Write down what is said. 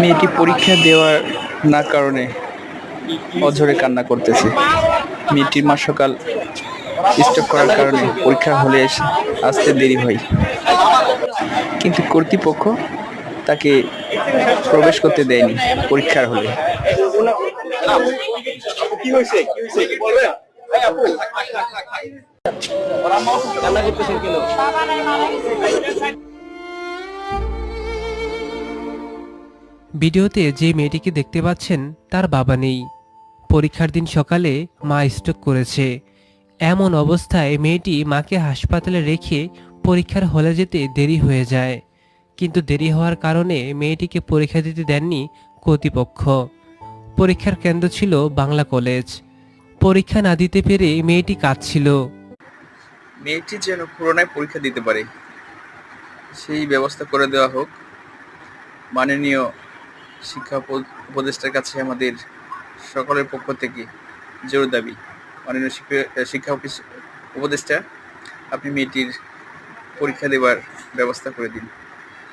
মেয়েটি পরীক্ষা দেওয়ার না কারণে অঝরে কান্না করতেছে। মেয়েটির মা সকাল স্টক করার কারণে পরীক্ষা হলে এসে আসতে দেরি হয়। কিন্তু কর্তৃপক্ষ তাকে প্রবেশ করতে দেয়নি পরীক্ষার হলে। ভিডিওতে যে মেয়েটিকে দেখতে পাচ্ছেন, তার বাবা নেই। পরীক্ষার দিন সকালে মা স্ট্রোক করেছে। এমন অবস্থায় মেয়েটি মাকে হাসপাতালে রেখে পরীক্ষার হলে যেতে দেরি হয়ে যায়। কিন্তু দেরি হওয়ার কারণে মেয়েটিকে পরীক্ষা দিতে দেননি কর্তৃপক্ষ। পরীক্ষার কেন্দ্র ছিল বাংলা কলেজ। পরীক্ষা না দিতে পেরে মেয়েটি কাঁদছিল। মেয়েটি যেন পুরোনায় পরীক্ষা দিতে পারে, সেই ব্যবস্থা করে দেওয়া হোক। মাননীয় শিক্ষা উপ- উপদেষ্টার কাছে আমাদের সকলের পক্ষ থেকে জোর দাবি। শিক্ষা- শিক্ষা অফিস উপদেষ্টা, আপনি মেয়েটির পরীক্ষা দেওয়ার ব্যবস্থা করে দিন।